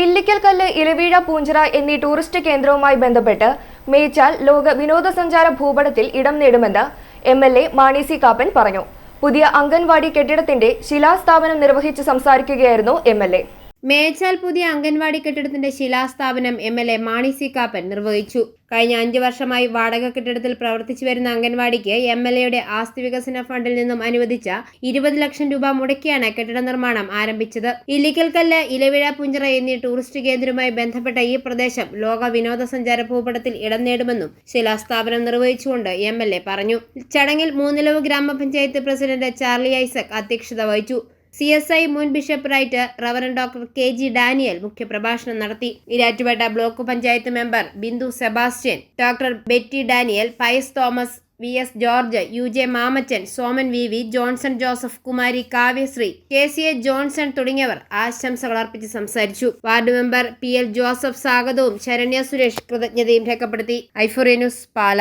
ഇല്ലിക്കൽ കല്ല് ഇലവീഴ പൂഞ്ചിറ എന്നീ ടൂറിസ്റ്റ് കേന്ദ്രവുമായി ബന്ധപ്പെട്ട് മേച്ചാൽ ലോക വിനോദസഞ്ചാര ഭൂപടത്തിൽ ഇടം നേടുമെന്ന് M L A Mani C Kappan പറഞ്ഞു. പുതിയ അംഗൻവാടി കെട്ടിടത്തിന്റെ ശിലാസ്ഥാപനം നിർവഹിച്ച് സംസാരിക്കുകയായിരുന്നു എം എൽ എ. മേച്ചാൽ പുതിയ അംഗൻവാടി കെട്ടിടത്തിന്റെ ശിലാസ്ഥാപനം M L A Mani C Kappan നിർവഹിച്ചു. കഴിഞ്ഞ അഞ്ചു വർഷമായി വാടക കെട്ടിടത്തിൽ പ്രവർത്തിച്ചു വരുന്ന അംഗൻവാടിക്ക് എം എൽ എയുടെ ആസ്തി വികസന ഫണ്ടിൽ നിന്നും അനുവദിച്ച ഇരുപത് ലക്ഷം രൂപ മുടക്കിയാണ് കെട്ടിട നിർമ്മാണം ആരംഭിച്ചത്. ഇല്ലിക്കൽക്കല്ല് ഇലവിഴ പുഞ്ചിറ എന്നീ ടൂറിസ്റ്റ് കേന്ദ്രവുമായി ബന്ധപ്പെട്ട ഈ പ്രദേശം ലോക വിനോദസഞ്ചാര ഭൂപടത്തിൽ ഇടം നേടുമെന്നും ശിലാസ്ഥാപനം നിർവഹിച്ചുകൊണ്ട് എം എൽ എ പറഞ്ഞു. ചടങ്ങിൽ മൂന്നിലവ് ഗ്രാമപഞ്ചായത്ത് പ്രസിഡന്റ് ചാർലി ഐസക് അധ്യക്ഷത വഹിച്ചു. സി എസ് ഐ മുൻ bishop right reverend doctor K G Daniel മുഖ്യപ്രഭാഷണം നടത്തി. Erattupetta block panchayat member Bindu Sebastian doctor Betty Daniel Pius Thomas V S George U J Mamachan Soman V V Johnson Joseph Kumari Kavyasree K C A Johnson തുടങ്ങിയവർ ആശംസകൾ അർപ്പിച്ച് സംസാരിച്ചു. Ward member P L Joseph സ്വാഗതവും ശരണ്യ സുരേഷ് കൃതജ്ഞതയും രേഖപ്പെടുത്തി. Euphoria news Pala.